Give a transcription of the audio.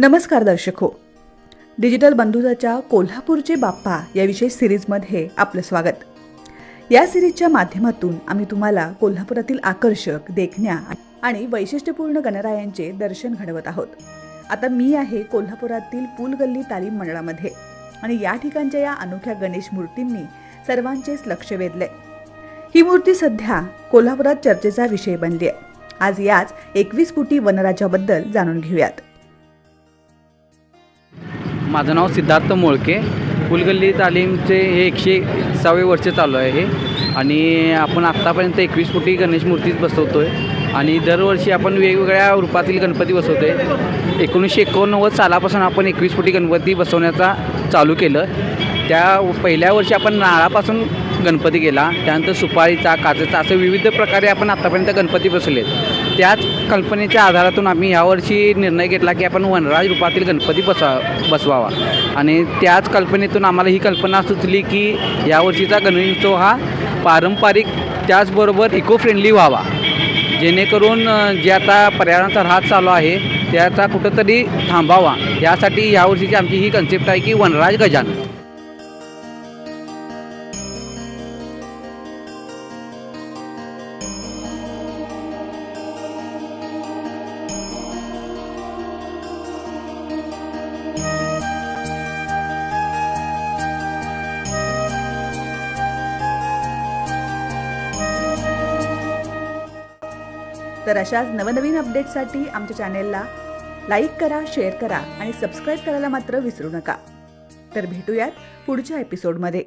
नमस्कार दर्शक. हो डिजिटल बंधुताच्या कोल्हापूरचे बाप्पा या विशेष सिरीजमध्ये आपलं स्वागत. या सिरीजच्या माध्यमातून आम्ही तुम्हाला कोल्हापुरातील आकर्षक देखण्या आणि वैशिष्ट्यपूर्ण गणरायांचे दर्शन घडवत आहोत. आता मी आहे कोल्हापुरातील पुलगल्ली तालीम मंडळामध्ये आणि या ठिकाणच्या या अनोख्या गणेश मूर्तींनी सर्वांचेच लक्ष वेधले. ही मूर्ती सध्या कोल्हापुरात चर्चेचा विषय बनली आहे. आज याच एकवीस फुटी वनराजाबद्दल जाणून घेऊयात. माझं नाव सिद्धार्थ मोळके. फुलगल्ली तालीमचे हे एकशे सहावे वर्ष चालू आहे हे. आणि आपण आत्तापर्यंत एकवीस फुटी गणेश मूर्तीच बसवतो आहे आणि दरवर्षी आपण वेगवेगळ्या रूपातील गणपती बसवतो आहे एकोणीसशे एकोणनव्वद सालापासून आपण एकवीस फुटी गणपती बसवण्याचा चालू केलं. त्या पहिल्या वर्षी आपण नाळापासून गणपती केला. त्यानंतर सुपारीचा काचेचा असं विविध प्रकारे आपण आत्तापर्यंत गणपती बसवलेत. त्याच कल्पनेच्या आधारातून आम्ही यावर्षी निर्णय घेतला की आपण वनराज रूपातील गणपती बसवा बसवावा. आणि त्याच कल्पनेतून आम्हाला ही कल्पना सुचली की यावर्षीचा गणेशोत्सव हा पारंपरिक त्याचबरोबर इको फ्रेंडली व्हावा. जेणेकरून जे आता पर्यावरणाचा ऱ्हास चालू आहे त्याचा कुठंतरी थांबावा. यासाठी यावर्षीची आमची ही कन्सेप्ट आहे की वनराज गजानन. तर अशाच नवनवीन अपडेटसाठी आमच्या चॅनेलला लाईक करा शेअर करा आणि सबस्क्राईब करायला मात्र विसरू नका. तर भेटूयात पुढच्या एपिसोडमध्ये